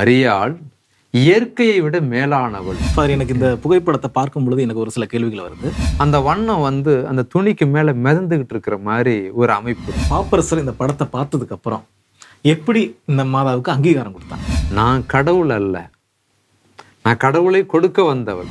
மரியாள் இயற்கையை விட மேலானவள். ஃபாதர் எனக்கு இந்த புகைப்படத்தை பார்க்கும் பொழுது எனக்கு ஒரு சில கேள்விகள் வருது. அந்த வண்ணம் வந்து அந்த துணிக்கு மேலே மிதந்துகிட்டு இருக்கிற மாதிரி ஒரு அமைப்பு. பாப்பரசர் இந்த படத்தை பார்த்ததுக்கு அப்புறம் எப்படி இந்த மாதாவுக்கு அங்கீகாரம் கொடுத்தாங்க? நான் கடவுள் அல்ல. நான் கடவுளை கொடுக்க வந்தவள்.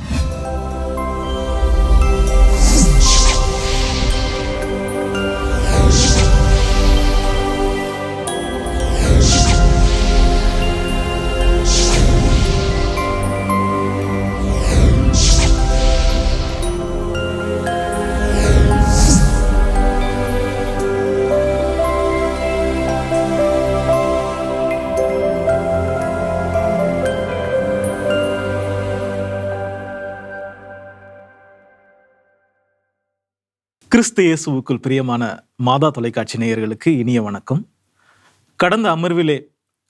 கிறிஸ்து இயேசுவுக்குள் பிரியமான மாதா தொலைக்காட்சி நேயர்களுக்கு இனிய வணக்கம். கடந்த அமர்விலே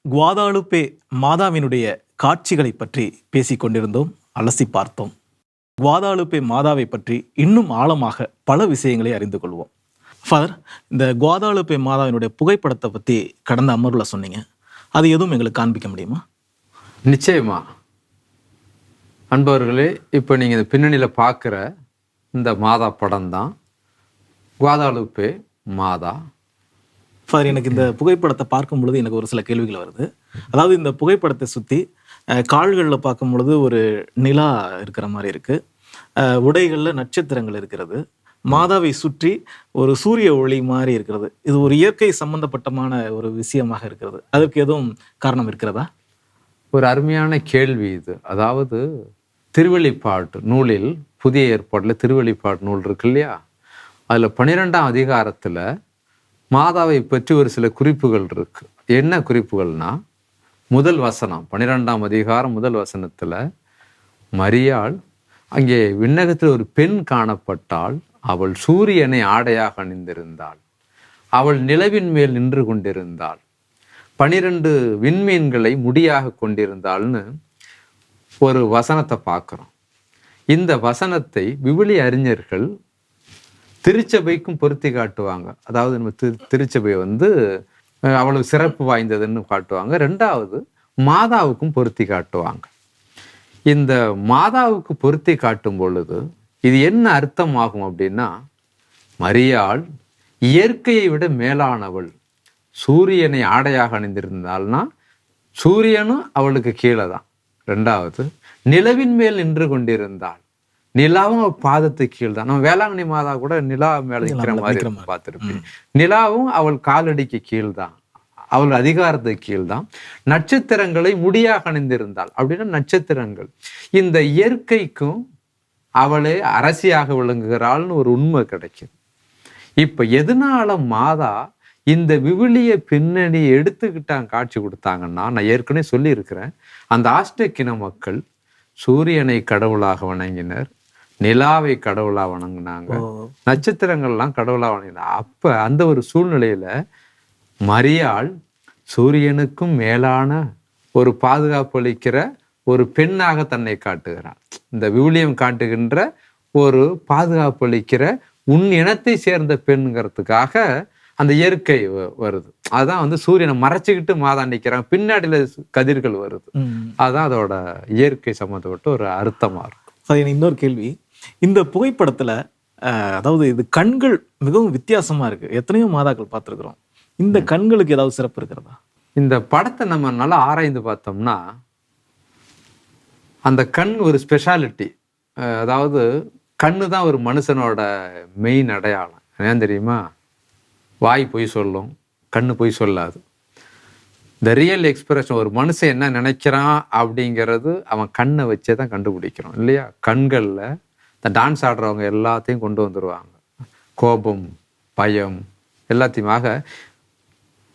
குவாதாலுப்பே மாதாவினுடைய காட்சிகளை பற்றி பேசிக் கொண்டிருந்தோம் அலசி பார்த்தோம். குவாதாலுப்பே மாதாவை பற்றி இன்னும் ஆழமாக பல விஷயங்களை அறிந்து கொள்வோம். ஃபாதர் இந்த குவாதாலுப்பே மாதாவினுடைய புகைப்படத்தை பற்றி கடந்த அமர்வில் சொன்னீங்க. அது எதுவும் எங்களுக்கு காண்பிக்க முடியுமா? நிச்சயமா. அன்பவர்களே இப்போ நீங்கள் இந்த பின்னணியில் பார்க்குற இந்த மாதா படம் தான் குவாதாலுப்பே மாதா. ஃபாதர் எனக்கு இந்த புகைப்படத்தை பார்க்கும் பொழுது எனக்கு ஒரு சில கேள்விகள் வருது. அதாவது இந்த புகைப்படத்தை சுற்றி கால்களில் பார்க்கும் பொழுது ஒரு நிலா இருக்கிற மாதிரி இருக்கு. அஹ், உடைகள்ல நட்சத்திரங்கள் இருக்கிறது. மாதாவை சுற்றி ஒரு சூரிய ஒளி மாதிரி இருக்கிறது. இது ஒரு இயற்கை சம்பந்தப்பட்டமான ஒரு விஷயமாக இருக்கிறது. அதற்கு எதுவும் காரணம் இருக்கிறதா? ஒரு அருமையான கேள்வி இது. அதாவது திருவெளிப்பாட்டு நூலில் புதிய ஏற்பாட்டில் திருவெளிப்பாட்டு நூல் இருக்கு இல்லையா? அதில் பன்னிரெண்டாம் அதிகாரத்தில் மாதாவை பற்றி ஒரு சில குறிப்புகள் இருக்கு. என்ன குறிப்புகள்னா முதல் வசனம் பன்னிரெண்டாம் அதிகாரம் முதல் வசனத்தில் மரியாள் அங்கே விண்ணகத்தில் ஒரு பெண் காணப்பட்டால் அவள் சூரியனை ஆடையாக அணிந்திருந்தாள். அவள் நிலவின் மேல் நின்று கொண்டிருந்தாள். பனிரெண்டு விண்மீன்களை முடியாக கொண்டிருந்தாள்னு ஒரு வசனத்தை பார்க்குறோம். இந்த வசனத்தை விவிலி அறிஞர்கள் திருச்சபைக்கும் பொருத்தி காட்டுவாங்க. அதாவது நம்ம திரு திருச்சபை வந்து அவ்வளவு சிறப்பு வாய்ந்ததுன்னு காட்டுவாங்க. ரெண்டாவது மாதாவுக்கும் பொருத்தி காட்டுவாங்க. இந்த மாதாவுக்கு பொருத்தி காட்டும் பொழுது இது என்ன அர்த்தம் ஆகும் அப்படின்னா மரியாள் இயற்கையை விட மேலானவள். சூரியனை ஆடையாக அணிந்திருந்தாள்னா சூரியனும் அவளுக்கு கீழே தான் ரெண்டாவது நிலவின் மேல் நின்று கொண்டிருந்தாள். நிலாவும் பாதத்துக்கு கீழ் தான் நம்ம வேளாங்கண்ணி மாதா கூட நிலா மேல நிற்கிற மாதிரி பார்த்துருப்பேன் நிலாவும் அவள் காலடிக்கு கீழ் தான் அவள் அதிகாரத்துக்கு கீழ் தான் நட்சத்திரங்களை முடியாக அணிந்திருந்தாள். அப்படின்னா நட்சத்திரங்கள். இந்த இயற்கைக்கும் அவளே அரசியாக விளங்குகிறாள்னு ஒரு உண்மை கிடைக்கும். இப்ப எதனால மாதா இந்த விவிலிய பின்னணி எடுத்துக்கிட்டாங்க காட்சி கொடுத்தாங்கன்னா நான் ஏற்கனவே சொல்லியிருக்கிறேன். அந்த ஆஸ்டக்கின மக்கள் சூரியனை கடவுளாக வணங்கினர். நிலாவை கடவுளா வணங்கினாங்க. நட்சத்திரங்கள்லாம் கடவுளா வணங்கினாங்க அப்ப அந்த ஒரு சூழ்நிலையில மரியாள் சூரியனுக்கும் மேலான ஒரு பாதுகாப்பு அளிக்கிற ஒரு பெண்ணாக தன்னை காட்டுகிறாள் இந்த விவிலியம் காட்டுகின்ற ஒரு பாதுகாப்பு அளிக்கிற உன் இனத்தை சேர்ந்த பெண்ங்கிறதுக்காக அந்த இயற்கை வருது. அதான் வந்து சூரியனை மறைச்சிக்கிட்டு மாதா நிற்கிறாங்க பின்னாடியில கதிர்கள் வருது. அதான் அதோட இயற்கை சம்மந்தப்பட்ட ஒரு அர்த்தமா இருக்கும். அது எனக்கு இன்னொரு கேள்வி. இந்த புகைப்படத்துல அதாவது இது கண்கள் மிகவும் வித்தியாசமா இருக்கு. எத்தனையோ மாதாக்கள் பார்த்துருக்குறோம். இந்த கண்களுக்கு ஏதாவது சிறப்பு இருக்கிறதா? இந்த படத்தை நம்ம நல்லா ஆராய்ந்து பார்த்தோம்னா அந்த கண் ஒரு ஸ்பெஷாலிட்டி அதாவது கண்ணு தான் ஒரு மனுஷனோட மெயின் அடையாளம். ஏன் தெரியுமா? வாய் பொய் சொல்லும் கண்ணு பொய் சொல்லாது. இந்த ரியல் எக்ஸ்பிரஷன் ஒரு மனுஷன் என்ன நினைக்கிறான் அப்படிங்கிறது அவன் கண்ணை வச்சே தான் கண்டுபிடிக்கிறோம் இல்லையா? கண்களில் இந்த டான்ஸ் ஆடுறவங்க எல்லாத்தையும் கொண்டு வந்துடுவாங்க கோபம் பயம் எல்லாத்தையுமாக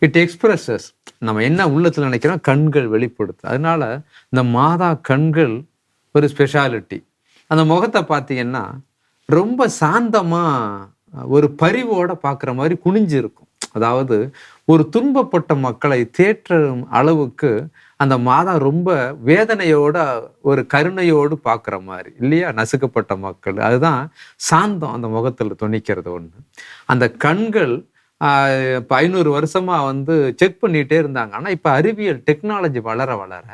இட் எக்ஸ்பிரஸஸ் நம்ம என்ன உள்ளத்தில் நினைக்கிறோம்? கண்கள் வெளிப்படுத்து அதனால இந்த மாதா கண்கள் ஒரு ஸ்பெஷாலிட்டி அந்த முகத்தை பார்த்தீங்கன்னா ரொம்ப சாந்தமாக ஒரு பரிவோட பார்க்குற மாதிரி குனிஞ்சு இருக்கும் அதாவது ஒரு துன்பப்பட்ட மக்களை தேற்றும் அளவுக்கு அந்த மாதா ரொம்ப வேதனையோட ஒரு கருணையோடு பார்க்குற மாதிரி இல்லையா? நசுக்கப்பட்ட மக்கள். அதுதான் சாந்தம் அந்த முகத்தில் துணிக்கிறது ஒன்று அந்த கண்கள் இப்போ ஐநூறு வருஷமாக வந்து செக் பண்ணிகிட்டே இருந்தாங்க. ஆனால் இப்போ அறிவியல் டெக்னாலஜி வளர வளர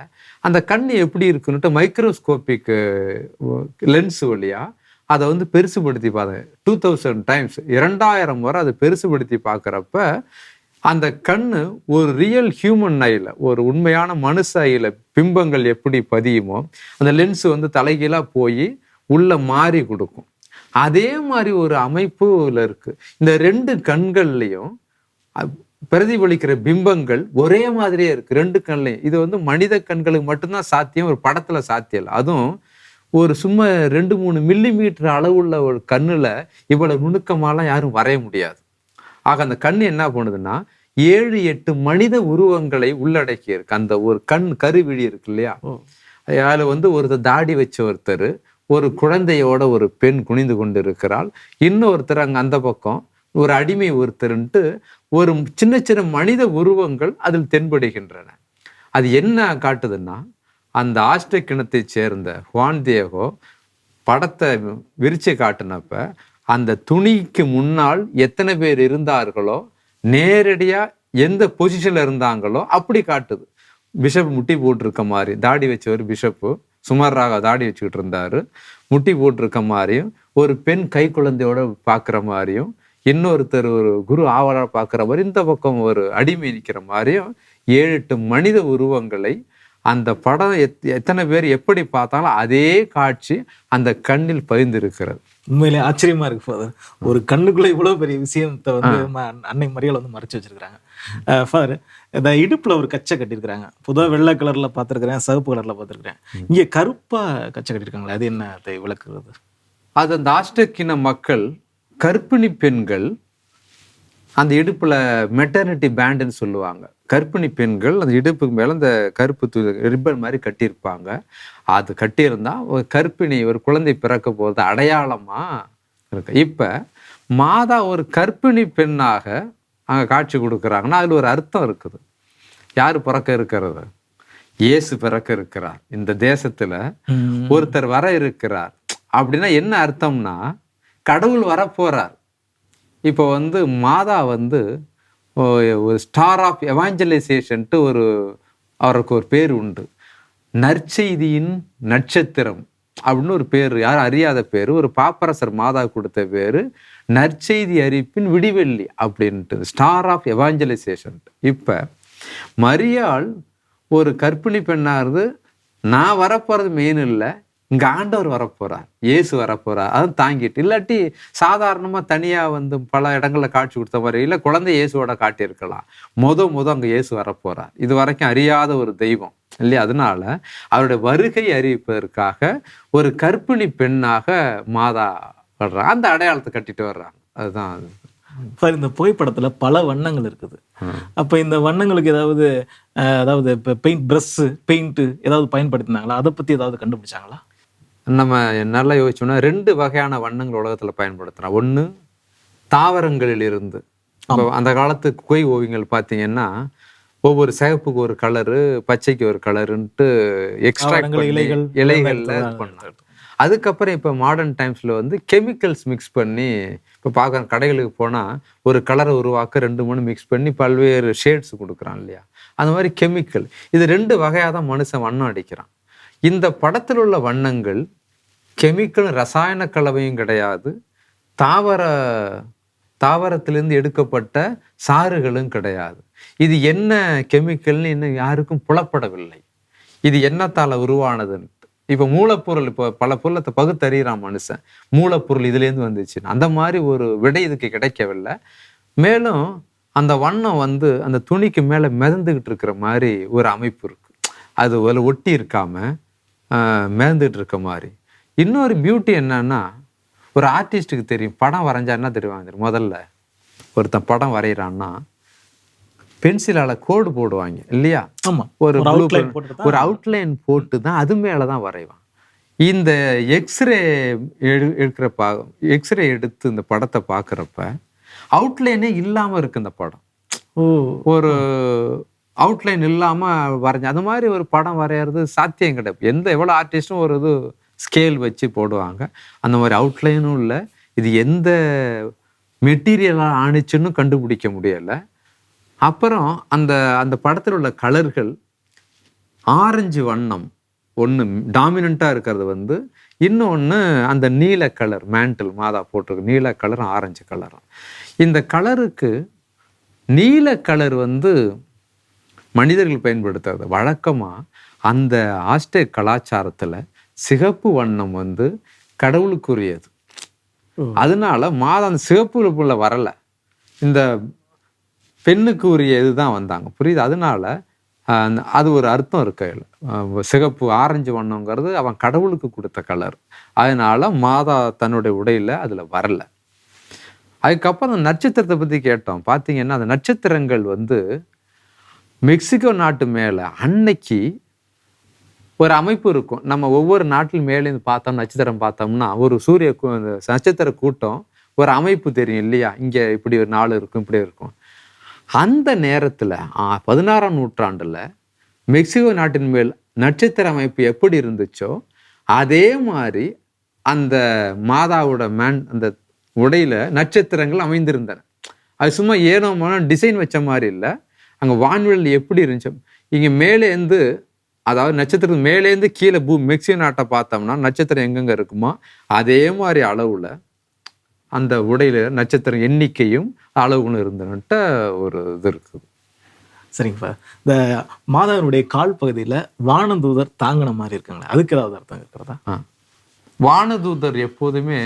அந்த கண் எப்படி இருக்குன்னுட்டு மைக்ரோஸ்கோப்பிக்கு லென்ஸ் வழியாக அதை வந்து பெருசுபடுத்தி பார்த்தேன் டூ தௌசண்ட் டைம்ஸ் இரண்டாயிரம் முறை அதை பெருசுபடுத்தி பார்க்குறப்ப அந்த கண்ணு ஒரு ரியல் ஹியூமன் ஐயில் ஒரு உண்மையான மனுஷ ஐயில் பிம்பங்கள் எப்படி பதியுமோ அந்த லென்ஸ் வந்து தலைகீழாக போய் உள்ள மாறி கொடுக்கும். அதே மாதிரி ஒரு அமைப்புல இருக்கு. இந்த ரெண்டு கண்கள்லையும் பிரதிபலிக்கிற பிம்பங்கள் ஒரே மாதிரியே இருக்கு. ரெண்டு கண்லையும். இது வந்து மனித கண்களுக்கு மட்டும்தான் சாத்தியம் ஒரு படத்துல சாத்தியம் இல்லை. அதுவும் ஒரு சும்மா ரெண்டு மூணு மில்லி மீட்டர் அளவுள்ள ஒரு கண்ணில் இவ்வளவு நுணுக்கமாலாம் யாரும் வரைய முடியாது. ஆக அந்த கண் என்ன பண்ணுதுன்னா ஏழு எட்டு மனித உருவங்களை உள்ளடக்கி இருக்கு அந்த ஒரு கண் கருவிழி இருக்கு இல்லையா? அதில் வந்து ஒருத்தர் தாடி வச்ச ஒருத்தர் ஒரு குழந்தையோட ஒரு பெண் குனிந்து கொண்டு இருக்கிறாள் இன்னொருத்தர் அங்க அந்த பக்கம் ஒரு அடிமை ஒருத்தருன்ட்டு ஒரு சின்ன சின்ன மனித உருவங்கள் அதில் தென்படுகின்றன. அது என்ன காட்டுதுன்னா அந்த ஆஸ்ட்ரிக் இனத்தைச் சேர்ந்த ஹுவான் தியேகோ படத்தை விரிச்சு காட்டினப்ப அந்த துணிக்கு முன்னால் எத்தனை பேர் இருந்தார்களோ நேரடியாக எந்த பொசிஷனில் இருந்தாங்களோ அப்படி காட்டுது. பிஷப் முட்டி போட்டிருக்க மாதிரி தாடி வச்சவர் பிஷப்பு சுமாராக தாடி வச்சுக்கிட்டு இருந்தார். முட்டி போட்டிருக்க மாதிரியும் ஒரு பெண் கை குழந்தையோட பார்க்குற மாதிரியும் இன்னொருத்தர் ஒரு குரு ஆவலாக பார்க்குற மாதிரி இந்த பக்கம் ஒரு அடிமை நிற்கிற மாதிரியும் ஏழு எட்டு மனித உருவங்களை அந்த படம் எத் எத்தனை பேர் எப்படி பார்த்தாலும் அதே காட்சி அந்த கண்ணில் பதிந்திருக்கிறது. உண்மையிலே ஆச்சரியமா இருக்கு ஃபாதர் ஒரு கண்ணுக்குள்ள இவ்வளவு பெரிய விஷயத்தை வந்து அன்னை மறியல் வந்து மறைச்சு வச்சிருக்காங்க ஃபாதர் இந்த இடுப்புல ஒரு கச்சை கட்டியிருக்கிறாங்க. பொதுவா வெள்ளை கலர்ல பார்த்திருக்கிறேன் சிவப்பு கலர்ல பார்த்திருக்கிறேன். இங்க கருப்பா கச்சை கட்டியிருக்காங்களே அது என்ன அதை விளக்குறது? அது அந்த ஆஸ்ட்ரக்கின மக்கள் கர்ப்பிணி பெண்கள் அந்த இடுப்புல மெட்டர்னிட்டி பேண்டுன்னு சொல்லுவாங்க. கர்ப்பிணி பெண்கள் அந்த இடுப்புக்கு மேல அந்த கருப்பு து ரிப்பன் மாதிரி கட்டியிருப்பாங்க. அது கட்டியிருந்தா ஒரு கர்ப்பிணி ஒரு குழந்தை பிறக்க போகிறது அடையாளமா இருக்கு. இப்ப மாதா ஒரு கர்ப்பிணி பெண்ணாக அங்க காட்சி கொடுக்குறாங்கன்னா அதுல ஒரு அர்த்தம் இருக்குது. யார் பிறக்க இருக்கிறது? இயேசு பிறக்க இருக்கிறார். இந்த தேசத்துல ஒருத்தர் வர இருக்கிறார். அப்படின்னா என்ன அர்த்தம்னா கடவுள் வரப்போறார். இப்போ வந்து மாதா வந்து ஒரு ஸ்டார் ஆஃப் எவாஞ்சலைசேஷன்ட்டு ஒரு அவருக்கு ஒரு பேர் உண்டு. நற்செய்தியின் நட்சத்திரம் அப்படின்னு ஒரு பேர் யாரும் அறியாத பேர் ஒரு பாப்பரசர் மாதா கொடுத்த பேர் நற்செய்தி அறிவிப்பின் விடிவெள்ளி அப்படின்ட்டு ஸ்டார் ஆஃப் எவாஞ்சலைசேஷன் இப்போ மரியாள் ஒரு கற்பிணி பெண்ணா இருந்து நான் வரப்போகிறது மெயின் இல்லை இங்க ஆண்டவர் வரப்போறார். இயேசு வரப்போறார். அதை தாங்கிட்டு. இல்லாட்டி சாதாரணமா தனியா வந்து பல இடங்கள்ல காட்சி கொடுத்த மாதிரி இல்ல குழந்தை இயேசுவோட காட்டியிருக்கலாம். முத முத அங்க இயேசு வரப்போறார். இது வரைக்கும் அறியாத ஒரு தெய்வம் இல்லையா? அதனால அவருடைய வருகை அறிவிப்பதற்காக ஒரு கர்ப்பிணி பெண்ணாக மாதா வர்றாங்க. அந்த அடையாளத்தை கட்டிட்டு வர்றாங்க. அதுதான் அது. இந்த புகைப்படத்துல பல வண்ணங்கள் இருக்குது. அப்ப இந்த வண்ணங்களுக்கு ஏதாவது அதாவது இப்போ பெயிண்ட் ப்ரஷ் பெயிண்ட் ஏதாவது பயன்படுத்தினாங்களா? அதை பத்தி ஏதாவது கண்டுபிடிச்சாங்களா? நம்ம நல்லா யோசிச்சோம்னா ரெண்டு வகையான வண்ணங்கள் உலகத்துல பயன்படுத்துறோம் ஒண்ணு தாவரங்களில் இருந்து இப்போ அந்த காலத்து குகை ஓவியங்கள் பார்த்தீங்கன்னா ஒவ்வொரு சிகப்புக்கு ஒரு கலரு பச்சைக்கு ஒரு கலருன்ட்டு தாவரங்கள், இலைகள், இலைகள்ல பண்ணாங்க அதுக்கப்புறம் இப்போ மாடர்ன் டைம்ஸ்ல வந்து கெமிக்கல்ஸ் மிக்ஸ் பண்ணி இப்போ பார்க்குற கடைகளுக்கு போனா ஒரு கலரை உருவாக்க ரெண்டு மூணு மிக்ஸ் பண்ணி பல்வேறு ஷேட்ஸ் கொடுக்குறான் இல்லையா? அந்த மாதிரி கெமிக்கல் இது ரெண்டு வகையாக தான் மனுஷன் வண்ணம் அடிக்கிறான். இந்த படத்தில் உள்ள வண்ணங்கள் கெமிக்கல் ரசாயன கலவையும் கிடையாது. தாவர தாவரத்திலிருந்து எடுக்கப்பட்ட சாறுகளும் கிடையாது. இது என்ன கெமிக்கல்னு இன்னும் யாருக்கும் புலப்படவில்லை. இது என்னத்தால் உருவானதுன்னு. இப்போ மூலப்பொருள் இப்போ பல பொருளத்தை பகுத்தறிகிறான் மனுஷன். மூலப்பொருள் இதுலேருந்து வந்துச்சு அந்த மாதிரி ஒரு விடை இதுக்கு கிடைக்கவில்லை. மேலும் அந்த வண்ணம் வந்து அந்த துணிக்கு மேலே மிதந்துக்கிட்டு இருக்கிற மாதிரி ஒரு அமைப்பு இருக்குது அது ஒட்டி இருக்காமல் ஆஹ், மிதந்துட்டு இருக்க மாதிரி இன்னொரு பியூட்டி என்னன்னா ஒரு ஆர்டிஸ்ட்டுக்கு தெரியும் படம் வரைஞ்சா என்ன தெரியுவாங்க தெரியும்? முதல்ல ஒருத்தன் படம் வரைகிறான்னா பென்சிலால கோடு போடுவாங்க இல்லையா? ஆமா. ஒரு ஒரு அவுட்லைன் போட்டு தான் அது மேல தான் வரைவான். இந்த எக்ஸ்ரே எடு எடுக்கிற பா எக்ஸ்ரே எடுத்து இந்த படத்தை பார்க்குறப்ப அவுட்லைனே இல்லாம இருக்கு இந்த படம். ஒரு அவுட்லைன் இல்லாமல் வரைஞ்சி அந்த மாதிரி ஒரு படம் வரைகிறது சாத்தியம் கிடையாது. எந்த எவ்வளோ ஆர்டிஸ்ட்டும் ஒரு இது ஸ்கேல் வச்சு போடுவாங்க. அந்த மாதிரி அவுட்லைனும் இல்லை. இது எந்த மெட்டீரியலாக ஆணிச்சுன்னு கண்டுபிடிக்க முடியலை. அப்புறம் அந்த அந்த படத்தில் உள்ள கலர்கள் ஆரஞ்சு வண்ணம் ஒன்று டாமினண்ட்டாக இருக்கிறது வந்து இன்னொன்று அந்த நீல கலர் மேண்டில் மாதா போட்டிருக்கு நீல கலரும் ஆரஞ்சு கலரும் இந்த கலருக்கு நீல கலர் வந்து மனிதர்கள் பயன்படுத்துறது வழக்கமாக அந்த ஆஸ்டேக் கலாச்சாரத்தில் சிகப்பு வண்ணம் வந்து கடவுளுக்குரியது. அதனால மாதம் அந்த சிகப்புல வரல. இந்த பெண்ணுக்கு உரிய இதுதான் வந்தாங்க. புரியுது? அதனால அது ஒரு அர்த்தம் இருக்கு அதுல. ஆஹ், சிகப்பு ஆரஞ்சு வண்ணங்கிறது அவன் கடவுளுக்கு கொடுத்த கலர். அதனால மாதா தன்னுடைய உடையில அதுல வரல. அதுக்கப்புறம் அந்த நட்சத்திரத்தை பத்தி கேட்டோம். பார்த்தீங்கன்னா அந்த நட்சத்திரங்கள் வந்து மெக்சிகோ நாட்டு மேலே அன்னைக்கு ஒரு அமைப்பு இருக்கும். நம்ம ஒவ்வொரு நாட்டில் மேலேருந்து பார்த்தோம் நட்சத்திரம் பார்த்தோம்னா ஒரு சூரிய அந்த நட்சத்திர கூட்டம் ஒரு அமைப்பு தெரியும் இல்லையா? இங்கே இப்படி ஒரு நாள் இருக்கும் இப்படி இருக்கும். அந்த நேரத்தில் பதினாறாம் நூற்றாண்டில் மெக்சிகோ நாட்டின் மேல் நட்சத்திர அமைப்பு எப்படி இருந்துச்சோ அதே மாதிரி அந்த மாதாவோட மேன் அந்த உடையில நட்சத்திரங்கள் அமைந்திருந்தன. அது சும்மா ஏனோ டிசைன் வச்ச மாதிரி இல்லை. அங்க வான்வெளி எப்படி இருந்துச்சு? இங்க மேலேருந்து அதாவது நட்சத்திரம் மேலேருந்து கீழே பூ மெக்சிகோ நாட்டை பார்த்தோம்னா நட்சத்திரம் எங்கெங்க இருக்குமோ அதே மாதிரி அளவுல அந்த உடையில நட்சத்திரம் எண்ணிக்கையும் அளவுன்னு இருந்தனுட்ட ஒரு இது இருக்குது. சரிங்கப்பா இந்த மாதாவினுடைய கால் பகுதியில வானதூதர் தாங்கின மாதிரி இருக்குங்களே அதுக்கு ஏதாவது அர்த்தம் இருக்கிறதா? ஆ. வானதூதர் எப்போதுமே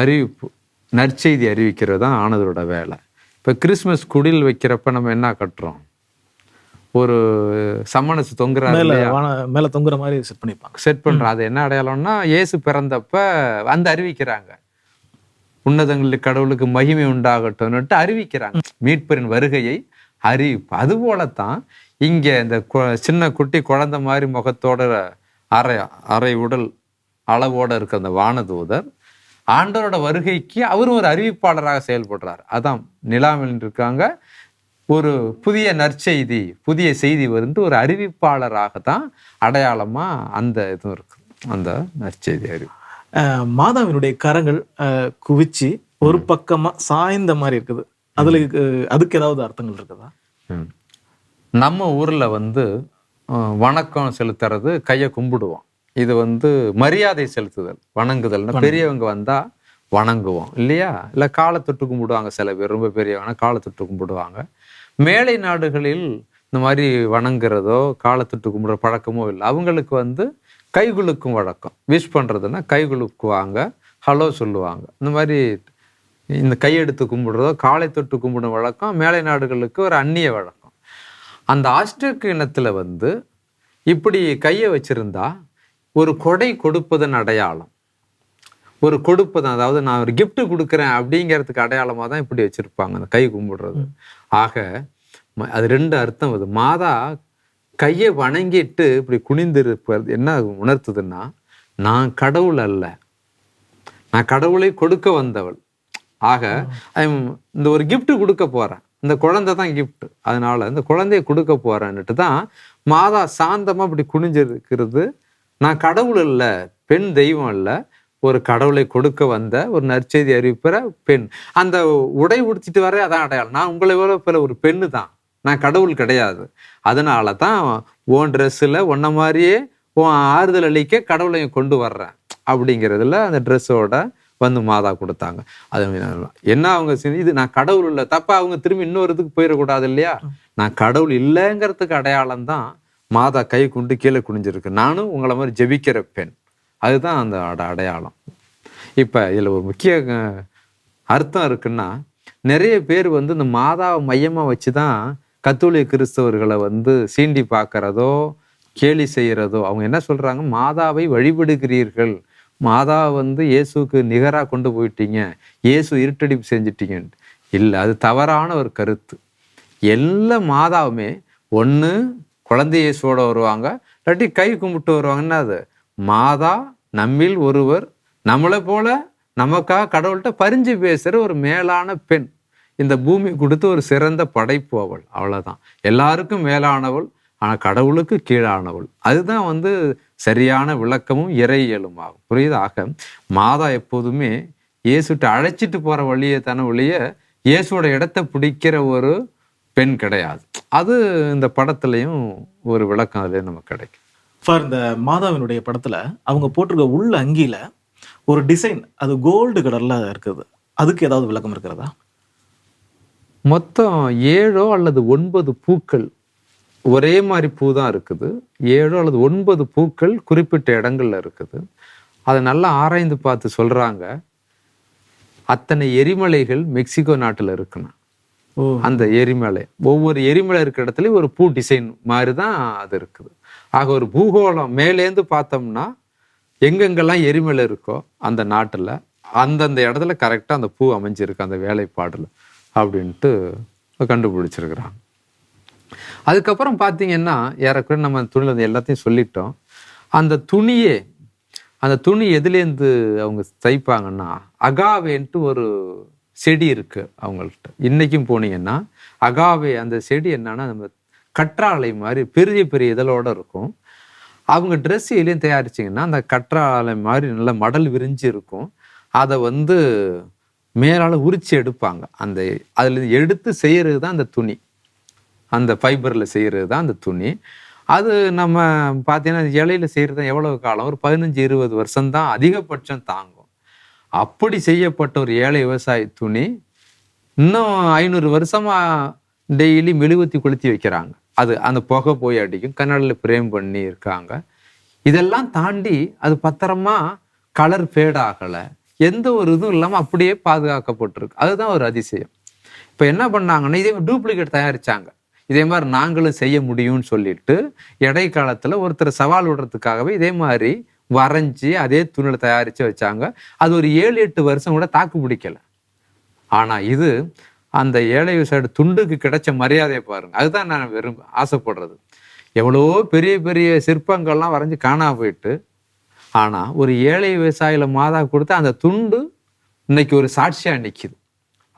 அறிவிப்பு நற்செய்தி அறிவிக்கிறது தான் ஆனதரோட வேலை. இப்போ கிறிஸ்மஸ் குடில் வைக்கிறப்ப நம்ம என்ன கட்டுறோம்? ஒரு சம்மனசு தொங்குறாரு மேல தொங்குற மாதிரி செட் பண்ணிப்பாங்க. செட் பண்றோம் அது என்ன அடையாளம்னா இயேசு பிறந்தப்ப வந்து அறிவிக்கிறாங்க. உன்னதங்களுக்கு கடவுளுக்கு மகிமை உண்டாகட்டும்னுட்டு அறிவிக்கிறாங்க. மீட்பரின் வருகையை அறிவிப்பு. அது போலத்தான் இங்க இந்த சின்ன குட்டி குழந்தை மாதிரி முகத்தோட அரை அரை உடல் அளவோட இருக்க அந்த வானதூதர் ஆண்டவரோட வருகைக்கு அவரும் ஒரு அறிவிப்பாளராக செயல்படுறார். அதான் நிலாவில் இருக்காங்க ஒரு புதிய நற்செய்தி புதிய செய்தி வந்து ஒரு அறிவிப்பாளராக தான் அடையாளமா அந்த இதுவும் இருக்கு. அந்த நற்செய்தி அறிவு மாதாவினுடைய கரங்கள் குவிச்சு ஒரு பக்கமா சாய்ந்த மாதிரி இருக்குது. அதுல அதுக்கு ஏதாவது அர்த்தங்கள் இருக்குதா? ம். நம்ம ஊர்ல வந்து வணக்கம் செலுத்துறது கையை கும்பிடுவோம். இது வந்து மரியாதை செலுத்துதல் வணங்குதல்னா பெரியவங்க வந்தா வணங்குவோம் இல்லையா? இல்ல காலை தொட்டு கும்பிடுவாங்க சில பேர் ரொம்ப பெரியவங்க காலை தொட்டு கும்பிடுவாங்க. மேலை நாடுகளில் இந்த மாதிரி வணங்குறதோ காலை தொட்டு கும்பிடுற பழக்கமோ இல்லை. அவங்களுக்கு வந்து கைகுலுக்கும் வழக்கம். விஷ் பண்றதுன்னா கைகுலுக்குவாங்க ஹலோ சொல்லுவாங்க. இந்த மாதிரி இந்த கையெடுத்து கும்பிடுறதோ காலை தொட்டு கும்பிடும் வழக்கம் மேலை நாடுகளுக்கு ஒரு அந்நிய வழக்கம். அந்த ஆஸ்ட்ரேக் இனத்துல வந்து இப்படி கையை வச்சிருந்தா ஒரு கொடை கொடுப்பதன் அடையாளம். ஒரு கொடுப்பதன் அதாவது நான் ஒரு gift கொடுக்குறேன் அப்படிங்கிறதுக்கு அடையாளமா தான் இப்படி வச்சிருப்பாங்க அந்த கை கும்பிடுறது. ஆக அது ரெண்டு அர்த்தம் வருது. மாதா கையை வணங்கிட்டு இப்படி குனிந்திருப்பது என்ன உணர்த்துதுன்னா நான் கடவுள் அல்ல. நான் கடவுளை கொடுக்க வந்தவள். ஆக இந்த ஒரு gift கொடுக்க போறேன். இந்த குழந்தை தான் gift. அதனால இந்த குழந்தைய கொடுக்க போறேன்னுட்டு தான் மாதா சாந்தமா இப்படி குனிஞ்சிருக்கிறது நான் கடவுள் இல்ல பெண் தெய்வம் இல்ல ஒரு கடவுளை கொடுக்க வந்த ஒரு நற்செய்தி அறிவிக்கிற பெண். அந்த உடை உடுத்திட்டு வர அதான் அடையாளம். நான் உங்களை போல போல ஒரு பெண்ணு தான். நான் கடவுள் கிடையாது. அதனால தான் உன் ட்ரெஸ்ஸில் உன்ன மாதிரியே உன் ஆறுதல் அளிக்க கடவுளையும் கொண்டு வர்றேன். அப்படிங்கிறதுல அந்த ட்ரெஸ்ஸோட வந்து மாதா கொடுத்தாங்க. அது என்ன அவங்க இது நான் கடவுள் இல்லை. தப்பா அவங்க திரும்பி இன்னொரு இதுக்கு போயிடக்கூடாது இல்லையா? நான் கடவுள் இல்லைங்கிறதுக்கு அடையாளம் தான் மாதா கை கொண்டு கீழே குனிஞ்சிருக்கு. நானும் உங்களை மாதிரி ஜெபிக்கிற பெண். அதுதான் அந்த அட- அடையாளம். இப்போ இதில் ஒரு முக்கிய அர்த்தம் இருக்குன்னா நிறைய பேர் வந்து இந்த மாதாவை மையமாக வச்சு தான் கத்தோலிக்க கிறிஸ்தவர்களை வந்து சீண்டி பார்க்குறதோ கேலி செய்கிறதோ அவங்க என்ன சொல்கிறாங்க மாதாவை வழிபடுகிறீர்கள். மாதா வந்து இயேசுக்கு நிகராக கொண்டு போயிட்டீங்க. இயேசு இருட்டடிப்பு செஞ்சிட்டீங்க இல்லை அது தவறான ஒரு கருத்து. எல்லா மாதாவுமே ஒன்று குழந்தை இயேசுவோட வருவாங்க இல்லாட்டி கை கும்பிட்டு வருவாங்கன்னா அது? மாதா நம்மில் ஒருவர் நம்மளை போல நமக்காக கடவுள்கிட்ட பரிஞ்சு பேசுகிற ஒரு மேலான பெண். இந்த பூமி கொடுத்து ஒரு சிறந்த படைப்பு அவள். அவ்வளோதான் எல்லாருக்கும் மேலானவள் ஆனால் கடவுளுக்கு கீழானவள். அதுதான் வந்து சரியான விளக்கமும் இறையியலும் ஆகும் புரியுதாக மாதா எப்போதுமே இயேசுட்ட அழைச்சிட்டு போகிற வழியை தானே வழிய இயேசுவோட இடத்த பிடிக்கிற ஒரு பெண் கிடையாது. அது இந்த படத்துலையும் ஒரு விளக்கம் அதுலேயே நமக்கு கிடைக்கும். ஃபார் இந்த மாதாவினுடைய படத்துல அவங்க போட்டிருக்க உள்ள அங்கியில ஒரு டிசைன் அது கோல்டு கலர்ல இருக்குது. அதுக்கு ஏதாவது விளக்கம் இருக்கிறதா? மொத்தம் ஏழோ அல்லது ஒன்பது பூக்கள் ஒரே மாதிரி பூ தான் இருக்குது. ஏழோ அல்லது ஒன்பது பூக்கள் குறிப்பிட்ட இடங்கள்ல இருக்குது. அதை நல்லா ஆராய்ந்து பார்த்து சொல்றாங்க. அத்தனை எரிமலைகள் மெக்சிகோ நாட்டுல இருக்குன்னு. அந்த எரிமலை. ஒவ்வொரு எரிமலை இருக்கிற இடத்துலயும் ஒரு பூ டிசைன் மாதிரி தான் அது இருக்குது. ஆக ஒரு பூகோளம் மேலேந்து பார்த்தோம்னா எங்கெங்கெல்லாம் எரிமலை இருக்கோ அந்த நாட்டில் அந்தந்த இடத்துல கரெக்டாக அந்த பூ அமைஞ்சிருக்கு அந்த வேலைப்பாடில் அப்படின்ட்டு கண்டுபிடிச்சிருக்கிறாங்க. அதுக்கப்புறம் பார்த்தீங்கன்னா ஏறக்குறைய நம்ம துணியில் வந்து எல்லாத்தையும் சொல்லிட்டோம். அந்த துணியே அந்த துணி எதுலேருந்து அவங்க தைப்பாங்கன்னா அகாவேன்ட்டு ஒரு செடி இருக்குது அவங்கள்ட்ட. இன்றைக்கும் போனீங்கன்னா அகாவே அந்த செடி என்னன்னா நம்ம கற்றாழை மாதிரி பெரிய பெரிய இதழோடு இருக்கும். அவங்க ட்ரெஸ் எதுலேயும் தயாரிச்சிங்கன்னா அந்த கற்றாழை மாதிரி நல்ல மடல் விரிஞ்சு இருக்கும். அதை வந்து மேலால் உரிச்சு எடுப்பாங்க. அந்த அதில் எடுத்து செய்கிறது தான் அந்த துணி. அந்த ஃபைபரில் செய்கிறது தான் அந்த துணி. அது நம்ம பார்த்தீங்கன்னா இலையில செய்கிறது தான் காலம்? ஒரு பதினஞ்சு இருபது வருஷம்தான் அதிகபட்சம் தாங்கும். அப்படி செய்யப்பட்ட ஒரு ஏழை விவசாய துணி இன்னும் ஐநூறு வருஷமா டெய்லி மெழுகுத்தி கொளுத்தி வைக்கிறாங்க. அது அந்த புகை போய் அடிக்கும். கன்னடில் ஃப்ரேம் பண்ணி இருக்காங்க. இதெல்லாம் தாண்டி அது பத்திரமா கலர் ஃபேட் ஆகலை. எந்த ஒரு இதுவும் இல்லாமல் அப்படியே பாதுகாக்கப்பட்டிருக்கு. அதுதான் ஒரு அதிசயம். இப்போ என்ன பண்ணாங்கன்னா இதே டூப்ளிகேட் தயாரிச்சாங்க. இதே மாதிரி நாங்களும் செய்ய முடியும்னு சொல்லிட்டு இடைக்காலத்தில் ஒருத்தர் சவால் விடுறதுக்காகவே இதே மாதிரி வரைஞ்சி அதே துணியில் தயாரித்து வச்சாங்க. அது ஒரு ஏழு எட்டு வருஷம் கூட தாக்கு பிடிக்கலை. ஆனால் இது அந்த ஏழை விவசாய துண்டுக்கு கிடைச்ச மரியாதையை பாருங்க. அதுதான் நான் வெறும் ஆசைப்படுறது. எவ்வளோ பெரிய பெரிய சிற்பங்கள்லாம் வரைஞ்சி காணாம போயிட்டு ஆனால் ஒரு ஏழை விவசாயியில் மாதா கொடுத்து அந்த துண்டு இன்னைக்கு ஒரு சாட்சியாக நிற்கிது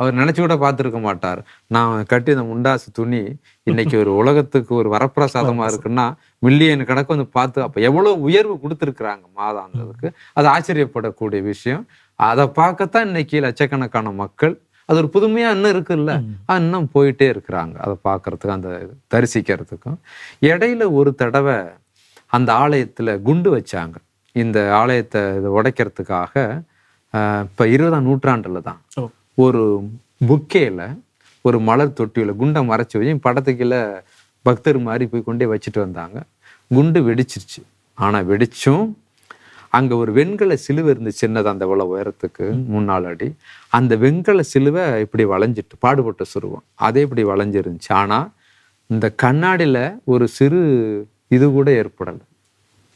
அவர் நினைச்சு கூட பார்த்துருக்க மாட்டார். நான் கட்டி இந்த முண்டாசு துணி இன்னைக்கு ஒரு உலகத்துக்கு ஒரு வரப்பிரசாதமா இருக்குன்னா மில்லியன் கணக்கு வந்து பார்த்து அப்ப எவ்வளவு உயர்வு கொடுத்துருக்குறாங்க மாதா அந்ததுக்கு. அது ஆச்சரியப்படக்கூடிய விஷயம். அதை பார்க்கத்தான் இன்னைக்கு லட்சக்கணக்கான மக்கள் அது ஒரு புதுமையா இன்னும் இருக்குல்ல? இன்னும் போயிட்டே இருக்கிறாங்க. அதை பார்க்கறதுக்கு அந்த தரிசிக்கிறதுக்கும். இடையில ஒரு தடவை அந்த ஆலயத்துல குண்டு வச்சாங்க. இந்த ஆலயத்தை இதை உடைக்கிறதுக்காக ஆஹ், இப்ப இருபதாம் நூற்றாண்டுல தான் ஒரு புக்கேல ஒரு மலர் தொட்டியில் குண்டை மறைச்சி வச்சு படத்துக்குள்ள பக்தர் மாதிரி போய் கொண்டே வச்சுட்டு வந்தாங்க. குண்டு வெடிச்சிருச்சு. ஆனால் வெடிச்சும் அங்கே ஒரு வெண்கல சிலுவை இருந்துச்சு சின்னது அந்த இவ்வளவு உயரத்துக்கு முன்னாள் அடி. அந்த வெண்கல சிலுவை இப்படி வளைஞ்சிட்டு பாடுபட்ட சுருவம். அதே இப்படி வளைஞ்சிருந்துச்சு. ஆனால் இந்த கண்ணாடியில் ஒரு சிறு இது கூட ஏற்படலை.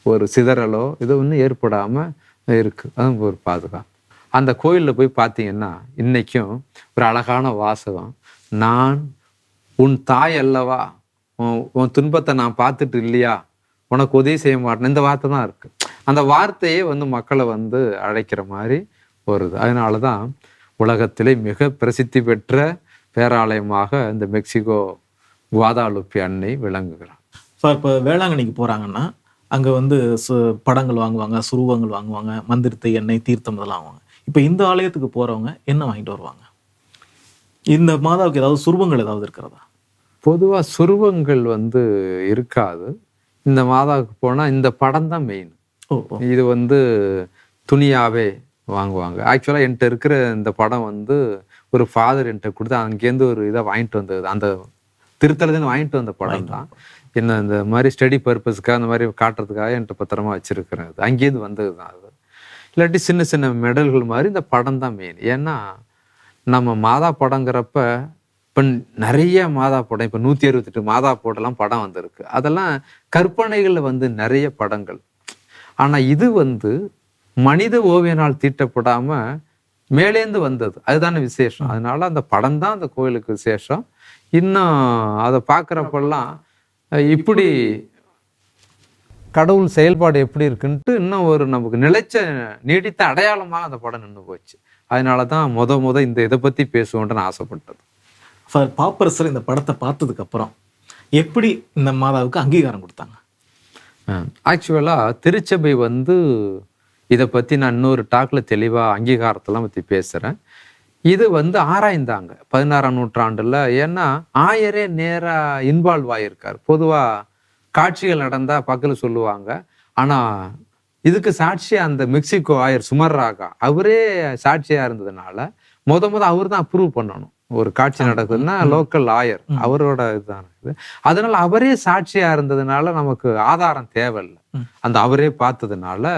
ஒரு சிதறலோ இது ஒன்றும் ஏற்படாமல் இருக்குது அதுவும் ஒரு பாதுகாப்பு. அந்த கோயிலில் போய் பார்த்தீங்கன்னா இன்றைக்கும் ஒரு அழகான வாசகம். நான் உன் தாய் அல்லவா? உன் உன் துன்பத்தை நான் பார்த்துட்டு இல்லையா? உனக்கு உதவி செய்ய மாட்டேன். இந்த வார்த்தை தான் இருக்குது அந்த வார்த்தையே வந்து மக்களை வந்து அழைக்கிற மாதிரி வருது. அதனால தான் உலகத்திலே மிக பிரசித்தி பெற்ற பேராலயமாக இந்த மெக்சிகோ குவாதாலுப்பி அன்னை விளங்குகிறார். சார் இப்போ வேளாங்கண்ணிக்கு போகிறாங்கன்னா அங்கே வந்து சு- படங்கள் வாங்குவாங்க சுருவங்கள் வாங்குவாங்க மந்திரத்தை எண்ணெய் தீர்த்தம் இதெல்லாம் வாங்குவாங்க. இப்போ இந்த ஆலயத்துக்கு போறவங்க என்ன வாங்கிட்டு வருவாங்க? இந்த மாதாவுக்கு ஏதாவது சுருவங்கள் ஏதாவது இருக்கிறதா? பொதுவாக சுருவங்கள் வந்து இருக்காது. இந்த மாதாவுக்கு போனால் இந்த படம் தான் மெயின் இது வந்து துணியாவே வாங்குவாங்க. ஆக்சுவலாக என்கிட்ட இருக்கிற இந்த படம் வந்து ஒரு ஃபாதர் என்கிட்ட கொடுத்து அங்கேருந்து ஒரு இதை வாங்கிட்டு வந்தது. அந்த திருத்தலத்துலேருந்து வாங்கிட்டு வந்த படம் தான். என்ன இந்த மாதிரி ஸ்டடி பர்பஸ்க்காக அந்த மாதிரி காட்டுறதுக்காக என்கிட்ட பத்திரமா வச்சிருக்கிறேன் அது அங்கேருந்து வந்தது தான் அது. இல்லாட்டி சின்ன சின்ன மெடல்கள் மாதிரி இந்த படம் தான் மெயின் ஏன்னா நம்ம மாதா படங்கிறப்ப இப்போ நிறைய மாதா படம் இப்போ நூற்றி அறுபத்தெட்டு மாதா போடலாம் படம் வந்திருக்கு. அதெல்லாம் கற்பனைகளில் வந்து நிறைய படங்கள். ஆனால் இது வந்து மனித ஓவியனால் தீட்டப்படாமல் மேலேந்து வந்தது. அதுதானே விசேஷம். அதனால அந்த படம் தான் அந்த கோயிலுக்கு விசேஷம். இன்னும் அதை பார்க்குறப்பெல்லாம் இப்படி கடவுள் செயல்பாடு எப்படி இருக்குன்ட்டு இன்னும் ஒரு நமக்கு நிலைச்ச நீடித்த அடையாளமாக அந்த படம் நின்று போச்சு. அதனால தான் முத முத இந்த இதை பற்றி பேசுவோன்ட்டு நான் ஆசைப்பட்டது. சார் பாப்பரசர் இந்த படத்தை பார்த்ததுக்கு அப்புறம் எப்படி இந்த மாதாவுக்கு அங்கீகாரம் கொடுத்தாங்க? ஆக்சுவலாக திருச்சபை வந்து இதை பற்றி நான் இன்னொரு டாக்கில் தெளிவாக அங்கீகாரத்தெல்லாம் பற்றி பேசுகிறேன் இது வந்து ஆராய்ந்தாங்க பதினாறாம் நூற்றாண்டில். ஏன்னா ஆயரே நேராக இன்வால்வ் ஆகியிருக்கார் பொதுவாக காட்சிகள் நடந்தால் பக்கத்தில் சொல்லுவாங்க. ஆனால் இதுக்கு சாட்சியா அந்த மெக்சிகோ ஆயர் சுமர்ராகா அவரே சாட்சியா இருந்ததுனால முத முத அவர் தான் அப்ரூவ் பண்ணணும். ஒரு காட்சி நடக்குதுன்னா லோக்கல் ஆயர் அவரோட இதுதான் இருக்குது அதனால அவரே சாட்சியா இருந்ததுனால நமக்கு ஆதாரம் தேவையில்லை. அந்த அவரே பார்த்ததுனால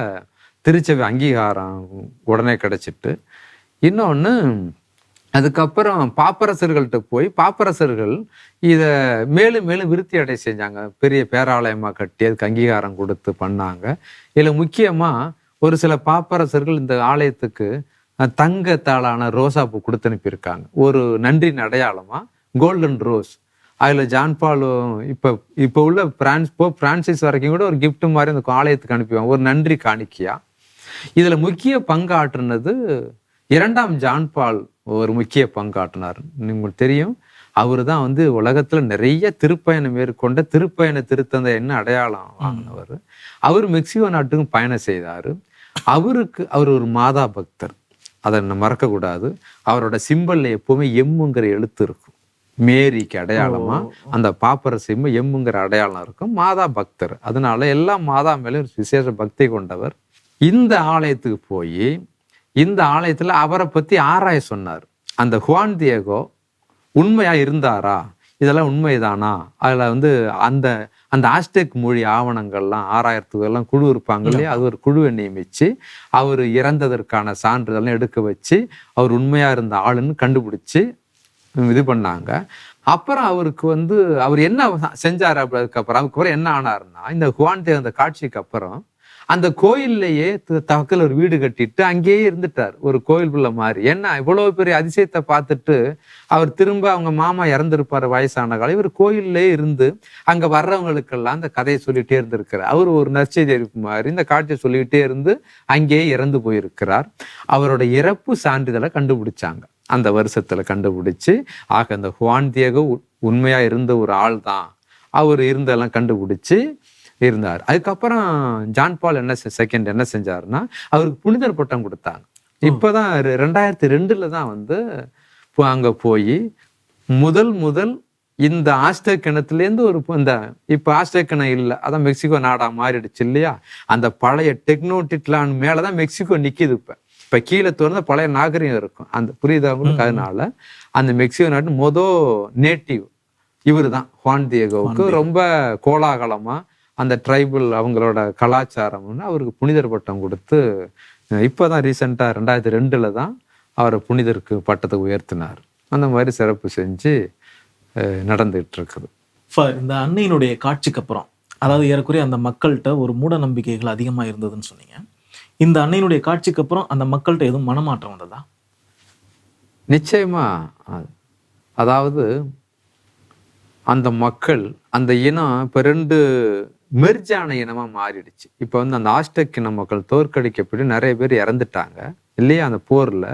திருச்சபை அங்கீகாரம் உடனே கிடைச்சிட்டு. இன்னொன்று அதுக்கப்புறம் பாப்பரசர்கள்ட்ட போய் பாப்பரசர்கள் இதை மேலும் மேலும் விருத்தி அடை செஞ்சாங்க. பெரிய பேராலயமாக கட்டி அதுக்கு அங்கீகாரம் கொடுத்து பண்ணாங்க. இதில் முக்கியமாக ஒரு சில பாப்பரசர்கள் இந்த ஆலயத்துக்கு தங்கத்தாளான ரோசா பூ கொடுத்து அனுப்பியிருக்காங்க. ஒரு நன்றியின் அடையாளமாக கோல்டன் ரோஸ் அதில் ஜான்பாலும் இப்போ இப்போ உள்ள பிரான்ஸ் போ பிரான்சிஸ் வரைக்கும் கூட ஒரு கிஃப்ட் மாதிரி அந்த ஆலயத்துக்கு அனுப்பிவாங்க. ஒரு நன்றி காணிக்கையா. இதில் முக்கிய பங்காற்றுனது இரண்டாம் ஜான் பால் ஒரு முக்கிய பங்காற்றினார். உங்களுக்கு தெரியும் அவர் தான் வந்து உலகத்துல நிறைய திருப்பயணம் மேற்கொண்ட திருப்பயண திருத்தந்த என்ன அடையாளம் வாங்கினவர்? அவர் மெக்சிகோ நாட்டுக்கும் பயணம் செய்தார். அவருக்கு அவர் ஒரு மாதா பக்தர். அதை மறக்கக்கூடாது. அவரோட சிம்பல்ல எப்பவுமே எம்முங்கிற எழுத்து இருக்கும். மேரிக்கு அடையாளமா அந்த பாப்பர சிம்ம எம்முங்கிற அடையாளம் இருக்கும். மாதா பக்தர். அதனால எல்லா மாதா மேலேயும் ஒரு விசேஷ பக்தி கொண்டவர். இந்த ஆலயத்துக்கு போய் இந்த ஆலயத்துல அவரை பத்தி ஆராய சொன்னார். அந்த ஹுவான் தியேகோ உண்மையா இருந்தாரா? இதெல்லாம் உண்மைதானா? அதுல வந்து அந்த அந்த ஆஸ்டெக் மொழி ஆவணங்கள்லாம் ஆராயறதுக்கு எல்லாம் குழு இருப்பாங்க இல்லையா? அது ஒரு குழுவை நியமிச்சு அவர் இறந்ததற்கான சான்றிதழ்லாம் எடுக்க வச்சு அவர் உண்மையா இருந்த ஆளுன்னு கண்டுபிடிச்சு இது பண்ணாங்க. அப்புறம் அவருக்கு வந்து அவர் என்ன செஞ்சார்? அதுக்கப்புறம் அதுக்கப்புறம் என்ன ஆனாருன்னா இந்த ஹுவான் தே அந்த காட்சிக்கு அப்புறம் அந்த கோயில்லையே த- ஒரு வீடு கட்டிட்டு அங்கேயே இருந்துட்டார். ஒரு கோயில் பிள்ளை மாதிரி. ஏன்னா இவ்வளவு பெரிய அதிசயத்தை பார்த்துட்டு அவர் திரும்ப அவங்க மாமா இறந்துருப்பார் வயசான காலம். இவர் கோயில்லே இருந்து அங்க வர்றவங்களுக்கெல்லாம் அந்த கதையை சொல்லிட்டே இருந்திருக்கிறார். அவர் ஒரு நற்செய்தி அறிவிப்பு மாதிரி இந்த காட்சியை சொல்லிக்கிட்டே இருந்து அங்கேயே இறந்து போயிருக்கிறார். அவரோட இறப்பு சான்றிதழை கண்டுபிடிச்சாங்க. அந்த வருஷத்துல கண்டுபிடிச்சு ஆக அந்த ஹுவான் தியகோ உண்மையா இருந்த ஒரு ஆள் தான் அவர் இருந்தெல்லாம் கண்டுபிடிச்சு இருந்தார். அதுக்கப்புறம் ஜான் பால் என்ன செகண்ட் என்ன செஞ்சாருன்னா அவருக்கு புனிதர் பட்டம் கொடுத்தாங்க. இப்போதான் ரெண்டாயிரத்தி ரெண்டுல தான் வந்து அங்க போய் முதல் முதல் இந்த ஆஸ்டர் கிணத்துலேருந்து ஒரு இந்த இப்போ ஆஸ்டர் கிணம் இல்லை அதான் மெக்சிகோ நாடா மாறிடுச்சு இல்லையா? அந்த பழைய டெக்னோட்டிட்லான் மேலதான் மெக்சிகோ நிக்குது இப்ப. இப்ப கீழே திறந்த பழைய நாகரிகம் இருக்கும். அந்த புரியுதா உங்களுக்கு? அதனால அந்த மெக்சிகோ நாட்டு மொத நேட்டிவ் இவர் தான் ஹுவான் தியேகோவுக்கு ரொம்ப கோலாகலமா அந்த ட்ரைபல் அவங்களோட கலாச்சாரம்னு அவருக்கு புனிதர் பட்டம் கொடுத்து அஹ் இப்பதான் ரீசெண்டா ரெண்டாயிரத்தி ரெண்டுல தான் அவரை புனிதருக்கு பட்டத்தை உயர்த்தினார். அந்த மாதிரி சிறப்பு செஞ்சு நடந்துகிட்டு இருக்குது ஃபார் இந்த அன்னையினுடைய காட்சிக்கு அப்புறம் அதாவது ஏறக்குறைய அந்த மக்கள்கிட்ட ஒரு மூட நம்பிக்கைகள் அதிகமாக இருந்ததுன்னு சொன்னீங்க. இந்த அன்னையினுடைய காட்சிக்கு அப்புறம் அந்த மக்கள்கிட்ட எதுவும் மனமாற்றம் வந்ததா? நிச்சயமா. அ- அதாவது அந்த மக்கள் அந்த இனம் இப்ப ரெண்டு மெர்ஜான இனமா மாறிடுச்சு. இப்ப வந்து அந்த ஆஸ்டக் இன மக்கள் தோற்கடிக்கப்பட்டு நிறைய பேர் இறந்துட்டாங்க. இல்லையா? அந்த போர்ல.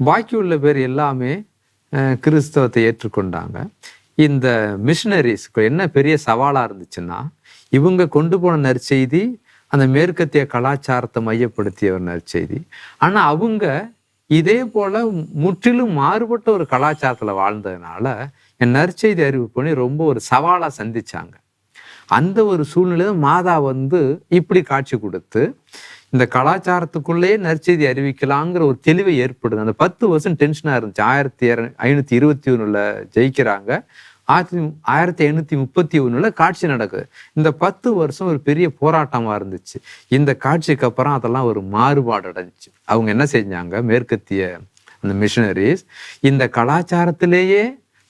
பாக்கி உள்ள பேர் எல்லாமே கிறிஸ்தவத்தை ஏற்றுக்கொண்டாங்க. இந்த மிஷினரிஸ்க்கு என்ன பெரிய சவாலா இருந்துச்சுன்னா இவங்க கொண்டு போன நற்செய்தி அந்த மேற்கத்திய கலாச்சாரத்தை மையப்படுத்திய ஒரு நற்செய்தி. ஆனா அவங்க இதே போல முற்றிலும் மாறுபட்ட ஒரு கலாச்சாரத்துல வாழ்ந்ததுனால என் நற்செய்தி அறிவு பண்ணி ரொம்ப ஒரு சவாலா சந்திச்சாங்க. அந்த ஒரு சூழ்நிலையில் மாதா வந்து இப்படி காட்சி கொடுத்து இந்த கலாச்சாரத்துக்குள்ளேயே நற்செய்தி அறிவிக்கலாங்கிற ஒரு தெளிவை ஏற்படுது. அந்த பத்து வருஷம் டென்ஷனாக இருந்துச்சு. ஆயிரத்தி ஐநூற்றி இருபத்தி ஒன்றில் ஜெயிக்கிறாங்க. ஆயிரத்தி ஆயிரத்தி ஐநூற்றி முப்பத்தி ஒன்றில் காட்சி நடக்குது. இந்த பத்து வருஷம் ஒரு பெரிய போராட்டமாக இருந்துச்சு. இந்த காட்சிக்கு அப்புறம் அதெல்லாம் ஒரு மாறுபாடு அடைஞ்சிச்சு. அவங்க என்ன செஞ்சாங்க? மேற்கத்திய அந்த மிஷினரிஸ் இந்த கலாச்சாரத்திலேயே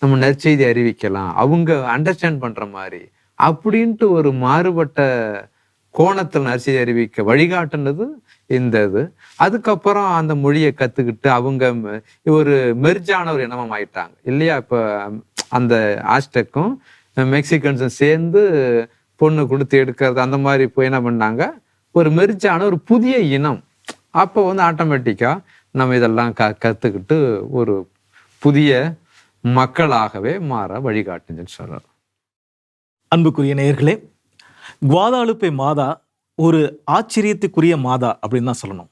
நம்ம நற்செய்தி அறிவிக்கலாம். அவங்க அண்டர்ஸ்டாண்ட் பண்ணுற மாதிரி அப்படின்ட்டு ஒரு மாறுபட்ட கோணத்தில் நற்செய்தி அறிவிக்க வழிகாட்டுனது இந்த இது. அதுக்கப்புறம் அந்த மொழியை கற்றுக்கிட்டு அவங்க ஒரு மெர்ஜான ஒரு இனமம் ஆயிட்டாங்க இல்லையா? இப்போ அந்த ஆஸ்டக்கும் மெக்சிகன்ஸும் சேர்ந்து பொண்ணு கொடுத்து எடுக்கிறது அந்த மாதிரி இப்போ என்ன பண்ணாங்க? ஒரு மெர்ஜான ஒரு புதிய இனம். அப்போ வந்து ஆட்டோமேட்டிக்காக நம்ம இதெல்லாம் க கற்றுக்கிட்டு ஒரு புதிய மக்களாகவே மாற வழிகாட்டுச்சுன்னு சொல்கிறோம் அன்புக்குரிய நேயர்களே குவாதாலுப்பை மாதா ஒரு ஆச்சரியத்துக்குரிய மாதா அப்படின்னு தான் சொல்லணும்.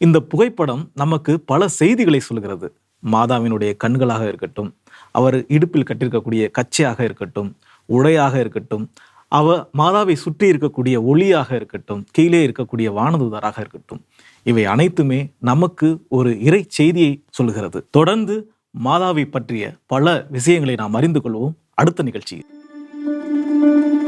இந்த புகைப்படம் நமக்கு பல செய்திகளை சொல்கிறது. மாதாவினுடைய கண்களாக இருக்கட்டும் அவர் இடுப்பில் கட்டியிருக்கக்கூடிய கச்சையாக இருக்கட்டும் உடையாக இருக்கட்டும் அவ மாதாவை சுற்றி இருக்கக்கூடிய ஒளியாக இருக்கட்டும் கீழே இருக்கக்கூடிய வானதுதாராக இருக்கட்டும் இவை அனைத்துமே நமக்கு ஒரு இறை செய்தியை சொல்கிறது. தொடர்ந்து மாதாவை பற்றிய பல விஷயங்களை நாம் அறிந்து கொள்வோம். அடுத்த நிகழ்ச்சியில். Thank you.